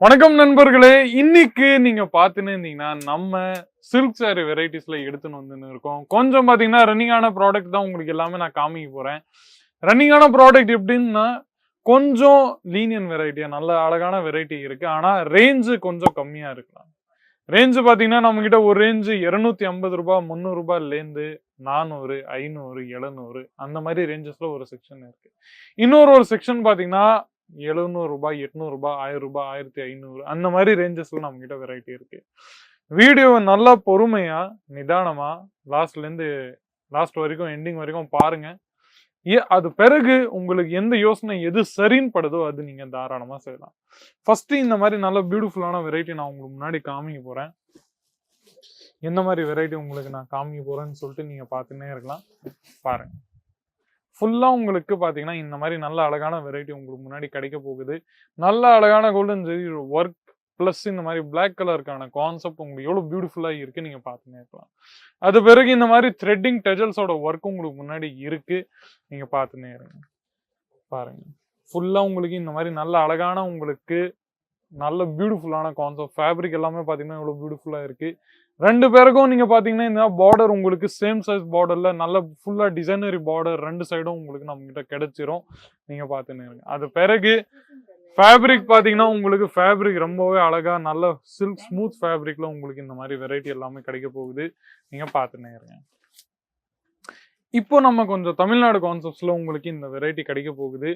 வணக்கம் நண்பர்களே இன்னைக்கு நீங்க பார்த்துன்னு இருந்தீங்கன்னா நம்ம சில்க் சாரி வெரைட்டிஸ்ல எடுத்துன்னு வந்துன்னு இருக்கோம். கொஞ்சம் பாத்தீங்கன்னா ரன்னிங்கான ப்ராடக்ட் தான் உங்களுக்கு எல்லாமே நான் காமிக்க போறேன். ரன்னிங்கான ப்ராடக்ட் எப்படின்னா கொஞ்சம் லீனியன் வெரைட்டியா நல்ல அழகான வெரைட்டி இருக்கு. ஆனா ரேஞ்சு கொஞ்சம் கம்மியா இருக்கலாம். ரேஞ்சு பாத்தீங்கன்னா நம்ம கிட்ட ஒரு ரேஞ்சு இருநூத்தி ஐம்பது ரூபாய் முந்நூறு ரூபாய்லேருந்து நானூறு ஐநூறு எழுநூறு அந்த மாதிரி ரேஞ்சஸ்ல ஒரு செக்ஷன் இருக்கு. இன்னொரு ஒரு செக்ஷன் பாத்தீங்கன்னா எழுநூறு ரூபாய் எட்நூறுபா ஆயிரம் ரூபாய் ஆயிரத்தி ஐநூறு அந்த மாதிரி ரேஞ்சஸ்ல நம்ம கிட்ட வெரைட்டி இருக்கு. வீடியோவை நல்லா பொறுமையா நிதானமா லாஸ்ட்ல இருந்து லாஸ்ட் வரைக்கும் எண்டிங் வரைக்கும் பாருங்க. ஏ அது பிறகு உங்களுக்கு எந்த யோசனை எது சரின்னு படுதோ அது நீங்க தாராளமா செய்யலாம். ஃபர்ஸ்ட் இந்த மாதிரி நல்ல பியூட்டிஃபுல்லான வெரைட்டி நான் உங்களுக்கு முன்னாடி காமிக்க போறேன். எந்த மாதிரி வெரைட்டி உங்களுக்கு நான் காமிக்க போறேன்னு சொல்லிட்டு நீங்க பார்த்துன்னே இருக்கலாம். பாருங்க. ஃபுல்லாக உங்களுக்கு பார்த்தீங்கன்னா இந்த மாதிரி நல்ல அழகான வெரைட்டி உங்களுக்கு முன்னாடி கிடைக்க போகுது. நல்ல அழகான கோல்டன் ஜெரி ஒர்க் ப்ளஸ் இந்த மாதிரி பிளாக் கலருக்கான கான்செப்ட் உங்களுக்கு எவ்வளோ பியூட்டிஃபுல்லாக இருக்கு நீங்கள் பார்த்துன்னே இருக்கலாம் அது பிறகு இந்த மாதிரி த்ரெட்டிங் டெஜல்ஸோட ஒர்க் உங்களுக்கு முன்னாடி இருக்கு. நீங்கள் பார்த்துன்னே இருங்க பாருங்க. ஃபுல்லாக உங்களுக்கு இந்த மாதிரி நல்ல அழகான உங்களுக்கு நல்ல பியூட்டிஃபுல்லான கான்செப்ட் ஃபேப்ரிக் எல்லாமே பார்த்தீங்கன்னா எவ்வளோ பியூட்டிஃபுல்லாக இருக்குது ரெண்டு பேருக்கும் நீங்க பாத்தீங்கன்னா இந்த பார்டர் உங்களுக்கு சேம் சைஸ் பார்டர்ல நல்ல ஃபுல்லா டிசைனரி பார்டர் ரெண்டு சைடும் உங்களுக்கு நம்ம கிட்ட கிடைச்சிரும். நீங்க பாத்துன்னு இருங்க அது பிறகு ஃபேப்ரிக் பார்த்தீங்கன்னா உங்களுக்கு ஃபேப்ரிக் ரொம்பவே அழகா நல்ல சில்க் ஸ்மூத் ஃபேப்ரிக்ல உங்களுக்கு இந்த மாதிரி வெரைட்டி எல்லாமே கிடைக்க போகுது. நீங்க பார்த்துன்னே இருங்க இப்போ நம்ம கொஞ்சம் தமிழ்நாடு கான்செப்ட்ஸ்ல உங்களுக்கு இந்த வெரைட்டி கிடைக்க போகுது.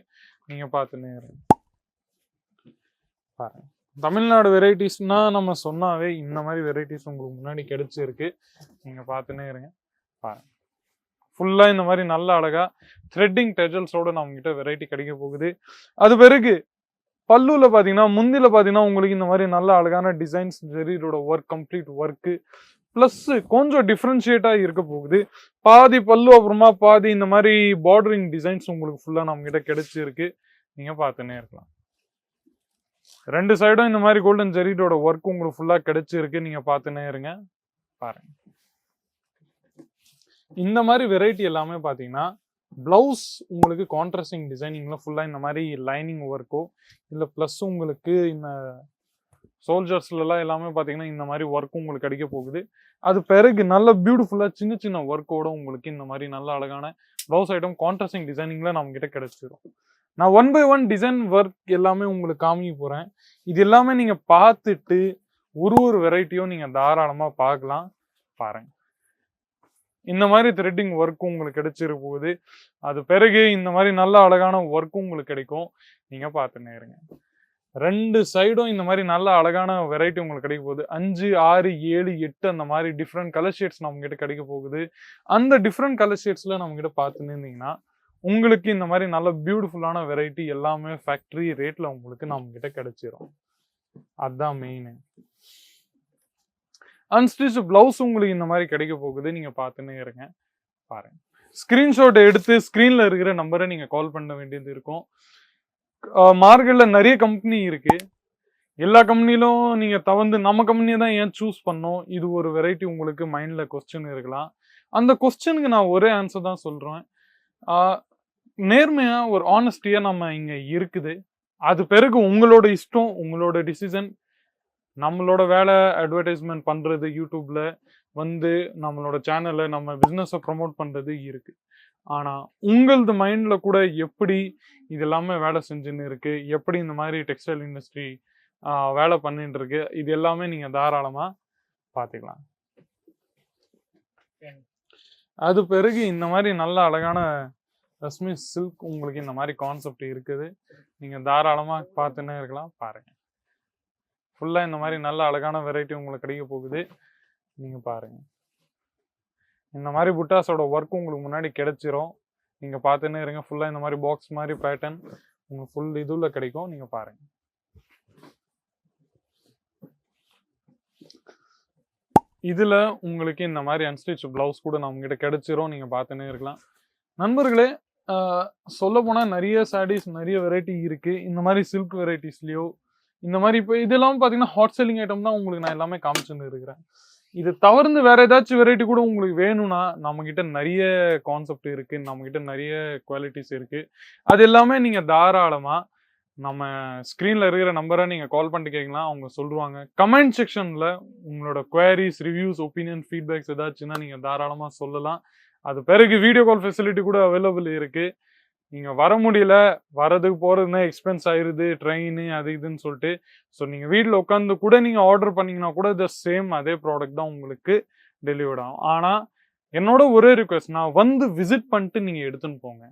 நீங்க பார்த்துன்னே இருங்க பாருங்க. தமிழ்நாடு வெரைட்டிஸ்னா நம்ம சொன்னாவே இந்த மாதிரி வெரைட்டிஸ் உங்களுக்கு முன்னாடி கிடைச்சிருக்கு. நீங்கள் பார்த்துன்னே இருங்க. பாருங்க ஃபுல்லாக இந்த மாதிரி நல்ல அழகாக த்ரெட்டிங் டெஜல்ஸோட நம்ம வெரைட்டி கிடைக்க போகுது. அது பிறகு பல்லுவில் பார்த்தீங்கன்னா முந்தியில் பார்த்தீங்கன்னா உங்களுக்கு இந்த மாதிரி நல்ல அழகான டிசைன்ஸ் ஜெரீரோட ஒர்க் கம்ப்ளீட் ஒர்க்கு ப்ளஸ் கொஞ்சம் டிஃப்ரென்ஷியேட்டாக இருக்க போகுது. பாதி பல்லு அப்புறமா பாதி இந்த மாதிரி பார்டரிங் டிசைன்ஸ் உங்களுக்கு ஃபுல்லாக நம்மகிட்ட கிடைச்சிருக்கு. நீங்கள் பார்த்துன்னே இருக்கலாம். ரெண்டு சைடும் இந்த மாதிரி கோல்டன் ஜெரிடோட ஒர்க் உங்களுக்கு ஃபுல்லா கிடைச்சிருக்கு. நீங்க பார்த்துன்னே இருங்க. பாருங்க. இந்த மாதிரி வெரைட்டி எல்லாமே பாத்தீங்கன்னா பிளவுஸ் உங்களுக்கு கான்ட்ராஸ்டிங் டிசைனிங்கில் ஃபுல்லா இந்த மாதிரி லைனிங் ஒர்க்கோ இல்ல ப்ளஸ் உங்களுக்கு இந்த சோல்ஜர்ஸ்ல எல்லாம் எல்லாமே பாத்தீங்கன்னா இந்த மாதிரி ஒர்க்கும் உங்களுக்கு கிடைக்க போகுது. அது பிறகு நல்ல பியூட்டிஃபுல்லா சின்ன சின்ன ஒர்க்கோட உங்களுக்கு இந்த மாதிரி நல்ல அழகான ப்ளவுஸ் ஐட்டம் கான்ட்ராஸ்டிங் டிசைனிங்ல நம்ம கிட்ட கிடைச்சிரும். நான் one by one design work எல்லாமே உங்களுக்கு காமிக்க போகிறேன் இது எல்லாமே நீங்கள் பார்த்துட்டு ஒரு ஒரு வெரைட்டியும் நீங்கள் தாராளமாக பார்க்கலாம். பாருங்க. இந்த மாதிரி த்ரெட்டிங் ஒர்க்கும் உங்களுக்கு கிடைச்சிரு போகுது. அது பிறகு இந்த மாதிரி நல்ல அழகான ஒர்க்கும் உங்களுக்கு கிடைக்கும். நீங்கள் பார்த்துன்னே இருங்க ரெண்டு சைடும் இந்த மாதிரி நல்ல அழகான வெரைட்டி உங்களுக்கு கிடைக்க போகுது. அஞ்சு ஆறு ஏழு எட்டு அந்த மாதிரி டிஃப்ரெண்ட் கலர் ஷேட்ஸ் நம்ம கிடைக்க போகுது. அந்த டிஃப்ரெண்ட் கலர் ஷேட்ஸில் நம்ம பார்த்துன்னு இருந்தீங்கன்னா உங்களுக்கு இந்த மாதிரி நல்ல பியூட்டிஃபுல்லான வெரைட்டி எல்லாமே ஃபேக்டரி ரேட்ல உங்களுக்கு நம்ம கிட்ட கிடைச்சிரும் அதுதான் மெயின் அன்ஸ்டிச் பிளவுஸ் உங்களுக்கு இந்த மாதிரி கிடைக்க போகுது. நீங்க பார்த்துன்னே இருங்க. பாருங்க. ஸ்கிரீன்ஷாட் எடுத்து ஸ்கிரீன்ல இருக்கிற நம்பரை நீங்க கால் பண்ண வேண்டியது இருக்கும். மார்க்கெட்ல நிறைய கம்பெனி இருக்கு. எல்லா கம்பெனிலும் நீங்க தவந்து நம்ம கம்பெனியை தான் ஏன் சூஸ் பண்ணோம்? இது ஒரு வெரைட்டி உங்களுக்கு மைண்ட்ல கொஸ்டின் இருக்கலாம். அந்த கொஸ்டினுக்கு நான் ஒரே ஆன்சர் தான் சொல்றேன். நேர்மையா ஒரு ஆனஸ்டியா நம்ம இங்க இருக்குது. அது பிறகு உங்களோட இஷ்டம் உங்களோட டிசிஷன் நம்மளோட வேலை அட்வர்டைஸ்மெண்ட் பண்றது யூடியூப்ல வந்து நம்மளோட சேனல்ல நம்ம பிசினஸை ப்ரமோட் பண்றது இருக்கு. ஆனா உங்களது மைண்ட்ல கூட எப்படி இது எல்லாமே வேலை செஞ்சுன்னு இருக்கு? எப்படி இந்த மாதிரி டெக்ஸ்டைல் இண்டஸ்ட்ரி வேலை பண்ணிட்டு இருக்கு? இது எல்லாமே நீங்க தாராளமா பாத்துக்கலாம் அது பிறகு இந்த மாதிரி நல்ல அழகான ரஷ்மி சில்க் உங்களுக்கு இந்த மாதிரி கான்செப்ட் இருக்குது. நீங்கள் தாராளமாக பார்த்துன்னே இருக்கலாம். பாருங்கள் ஃபுல்லாக இந்த மாதிரி நல்ல அழகான வெரைட்டி உங்களுக்கு கிடைக்க போகுது. நீங்கள் பாருங்கள் இந்த மாதிரி புட்டாஸோட ஒர்க் உங்களுக்கு முன்னாடி கிடைச்சிரும். நீங்கள் பார்த்துன்னே இருங்க. ஃபுல்லாக இந்த மாதிரி பாக்ஸ் மாதிரி பேட்டர்ன் உங்களுக்கு ஃபுல் இதுவில் கிடைக்கும். நீங்கள் பாருங்கள் இதில் உங்களுக்கு இந்த மாதிரி அன்ஸ்டிச் ப்ளவுஸ் கூட நம்ம கிட்ட கிடைச்சிரும். நீங்கள் பார்த்துன்னே இருக்கலாம். நண்பர்களே சொல்ல போனால் நிறைய சாரீஸ் நிறைய வெரைட்டி இருக்குது இந்த மாதிரி சில்க் வெரைட்டிஸ்லேயோ இந்த மாதிரி இப்போ இதெல்லாம் பார்த்தீங்கன்னா ஹாட் செல்லிங் ஐட்டம் தான் உங்களுக்கு நான் எல்லாமே காமிச்சுன்னு இருக்கிறேன். இது தவிர்த்து வேற ஏதாச்சும் வெரைட்டி கூட உங்களுக்கு வேணும்னா நம்ம கிட்ட நிறைய கான்செப்ட் இருக்கு நம்ம கிட்ட நிறைய குவாலிட்டிஸ் இருக்கு. அது எல்லாமே நீங்க தாராளமா நம்ம ஸ்க்ரீனில் இருக்கிற நம்பரை நீங்கள் கால் பண்ணிட்டு கேட்கலாம். அவங்க சொல்லுவாங்க. கமெண்ட் செக்ஷனில் உங்களோட குவரிஸ் ரிவ்யூஸ் ஒப்பீனியன் ஃபீட்பேக்ஸ் ஏதாச்சுன்னா நீங்கள் தாராளமாக சொல்லலாம். அது பிறகு வீடியோ கால் ஃபெசிலிட்டி கூட அவைலபிள் இருக்குது நீங்கள் வர முடியல வரதுக்கு போகிறதுனா எக்ஸ்பென்ஸ் ஆயிருது ட்ரெயின் அது இதுன்னு சொல்லிட்டு. ஸோ நீங்கள் வீட்டில் உட்காந்து கூட நீங்கள் ஆர்டர் பண்ணீங்கன்னா கூட த சேம் அதே ப்ராடக்ட் தான் உங்களுக்கு டெலிவர்ட் ஆகும். ஆனால் என்னோட ஒரே ரிக்வெஸ்ட் நான் வந்து விசிட் பண்ணிட்டு நீங்கள் எடுத்துன்னு போங்க.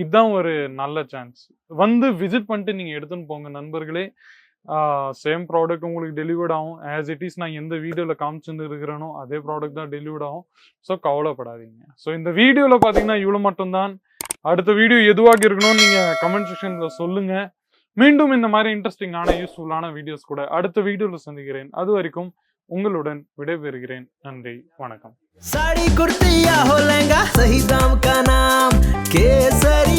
இதுதான் ஒரு நல்ல சான்ஸ் வந்து விசிட் பண்ணிட்டு நீங்கள் எடுத்துன்னு போங்க நண்பர்களே. சேம் ப்ராடக்ட் உங்களுக்கு டெலிவர்ட் ஆகும். ஆஸ் இட் இஸ் நான் எந்த வீடியோவில் காமிச்சுட்டு இருக்கிறேனோ அதே ப்ராடக்ட் தான் டெலிவர்ட் ஆகும். ஸோ கவலைப்படாதீங்க. ஸோ இந்த வீடியோவில் பார்த்தீங்கன்னா இவ்வளோ மட்டும்தான். அடுத்த வீடியோ எதுவாக இருக்கணும்னு நீங்கள் கமெண்ட் செக்ஷனில் சொல்லுங்கள் மீண்டும் இந்த மாதிரி இன்ட்ரெஸ்டிங்கான யூஸ்ஃபுல்லான வீடியோஸ் கூட அடுத்த வீடியோவில் சந்திக்கிறேன். அது வரைக்கும் உங்களுடன் விடைபெறுகிறேன். நன்றி. வணக்கம். சாடி குர்த்தியா ஹோலங்கா சஹி தாம் கேசரி